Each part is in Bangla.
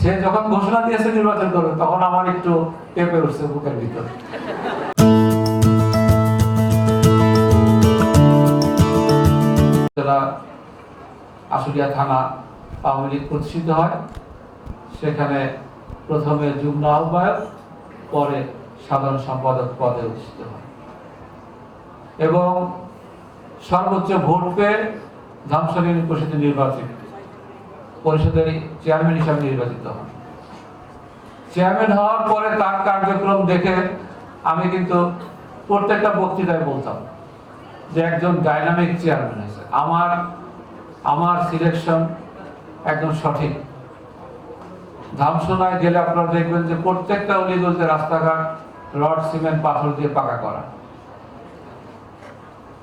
সে যখন ঘোষণা দিয়েছে নির্বাচন করবে তখন আমার একটু পেঁপে উঠছে বুকের ভিতরে। আশুলিয়া থানা আওয়ামী লীগ প্রতিষ্ঠিত হয়। সেখানে প্রথমে যুগ্ম আহ্বায়ক, পরে সাধারণ সম্পাদক পদে অধিষ্ঠিত হয়। এবং সর্বোচ্চ ভোট পেয়ে ধামসলী পরিষদে নির্বাচিত। পরিষদের চেয়ারম্যান হিসাবে নির্বাচিত হন। চেয়ারম্যান হওয়ার পরে তার কার্যক্রম দেখে আমি কিন্তু প্রত্যেকটা বক্তৃতায় বলতাম যে একজন ডাইনামিক চেয়ারম্যান হয়েছে। আমার আমার সিলেকশন একদম সঠিক। ধামসোনায় গেলে আপনারা দেখবেন যে প্রত্যেকটা অলিগলিতে রাস্তাঘাট, রড, সিমেন্ট, পাথর দিয়ে পাকা করা।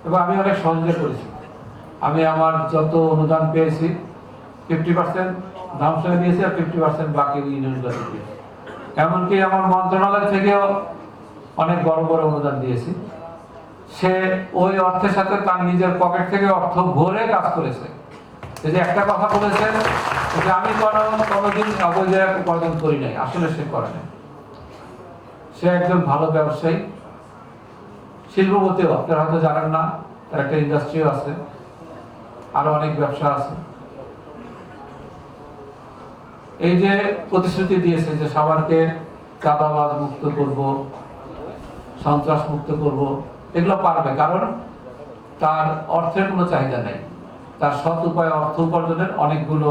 এবং আমি অনেক সহযোগিতা করেছি। আমি আমার যত অনুদান পেয়েছি ফিফটি পার্সেন্ট ধামসোনায় দিয়েছি আর ফিফটি পার্সেন্ট বাকি ইউনিয়নগুলোতে দিয়েছি। এমনকি আমার মন্ত্রণালয় থেকেও অনেক বড় বড় অনুদান দিয়েছি। সে ওই অর্থের সাথে তার নিজের পকেট থেকে অর্থ ভরে কাজ করেছে। এই যে একটা কথা বলেছেন যে আমি কোনো কোনোদিন অবৈধ উপার্জন করি নাই, আসলে সে করে নাই। সে একজন ভালো ব্যবসায়ী, শিল্পপতিও, আপনারা হয়তো জানেন না, তার একটা ইন্ডাস্ট্রিও আছে, আরও অনেক ব্যবসা আছে। এই যে প্রতিশ্রুতি দিয়েছে যে সবারকে চাঁদাবাজ মুক্ত করব, সন্ত্রাস মুক্ত করব, এগুলো পারবে, কারণ তার অর্থের কোনো চাহিদা নেই। তার সৎ উপায়, অর্থ উপার্জনের অনেকগুলো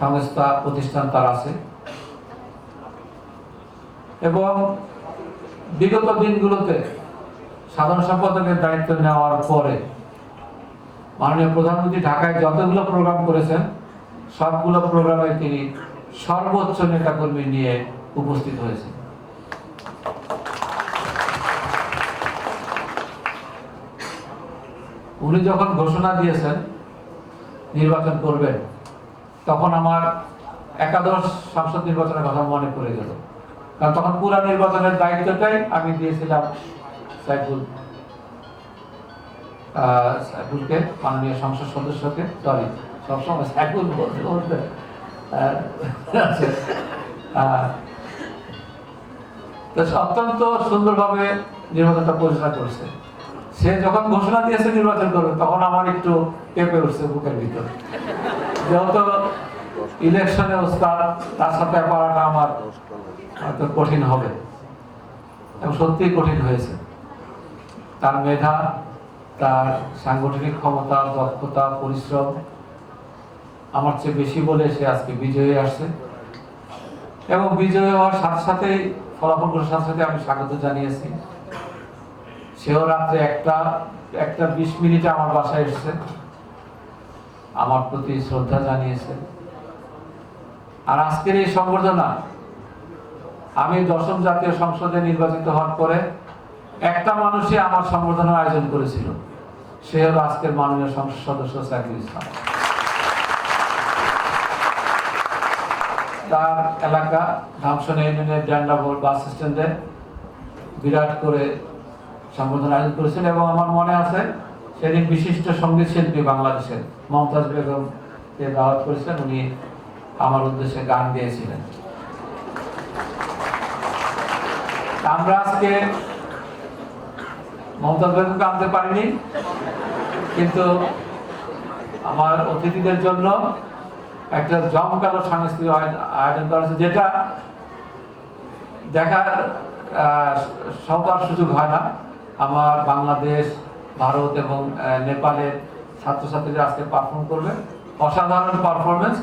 সংস্থা, প্রতিষ্ঠান তার আছে। এবং বিগত দিনগুলোতে সাধারণ সম্পাদকের দায়িত্ব নেওয়ার পরে মাননীয় প্রধানমন্ত্রী ঢাকায় যতগুলো প্রোগ্রাম করেছেন সবগুলো প্রোগ্রামে তিনি সর্বোচ্চ নেতাকর্মী নিয়ে উপস্থিত হয়েছে উনি যখন ঘোষণা দিয়েছেন নির্বাচন করবেন, তখন আমার একাদশ সংসদ নির্বাচনের কথা মনে পড়ে গেল। কারণ তখন পুরা নির্বাচনের দায়িত্বটাই আমি দিয়েছিলাম সাইফুল সাইফুলকে, মাননীয় সংসদ সদস্যকে সরি সবসময় সাইফুল বলতে বলতে আহ, তো অত্যন্ত সুন্দরভাবে নির্বাচনটা পরিচালনা করেছে। সে যখন ঘোষণা দিয়েছে নির্বাচন করবে তখন আমার একটু কেঁপে উঠছে বুকের ভিতরে। যেহেতু ইলেকশনে ওস্তাদ তার সাথে পারাটা আমার হয়তো কঠিন হবে। এবং সত্যিই কঠিন হয়েছে। তার মেধা তার সাংগঠনিক ক্ষমতা দক্ষতা পরিশ্রম আমার চেয়ে বেশি বলে সে আজকে বিজয়ী আসছে। এবং বিজয়ী হওয়ার সাথে সাথেই ফলাফলগুলোর সাথে সাথে আমি স্বাগত জানিয়েছি। সেও রাত্রে একটা একটা বিশ মিনিটে আমার বাসায় এসেছে। আমার প্রতি শ্রদ্ধা জানিয়েছে। আর আজকের এই সংবর্ধনা, আমি দশম জাতীয় সংসদে নির্বাচিত হওয়ার পরে একটা মানুষই আমার সংবর্ধনার আয়োজন করেছিল। সে হলো আজকের মাননীয় সংসদ সদস্য সাইফুল ইসলাম। তার এলাকা ধামসনে ইউনিয়নের ড্যান্ডাবোর বাস স্ট্যান্ডে বিরাট করে সংবর্ধনা আয়োজন করেছেন এবং আমার মনে আছে সেদিন বিশিষ্ট সংগীত শিল্পী বাংলাদেশের মমতাজ বেগমকে দাওয়াত করেছিলেন, উনি আমার উদ্দেশ্যে গান গেয়েছিলেন। আমরা আজকে মমতাজ বেগমকে আনতে পারিনি, কিন্তু আমার অতিথিদের জন্য একটা জমকালো সাংস্কৃতিক আয়োজন- করা হয়েছে, যেটা দেখার সবার সুযোগ হয় না। আমার বাংলাদেশ, ভারত এবং নেপালের ছাত্রছাত্রীরা আজকে পারফর্ম করবে। অসাধারণ পারফরমেন্স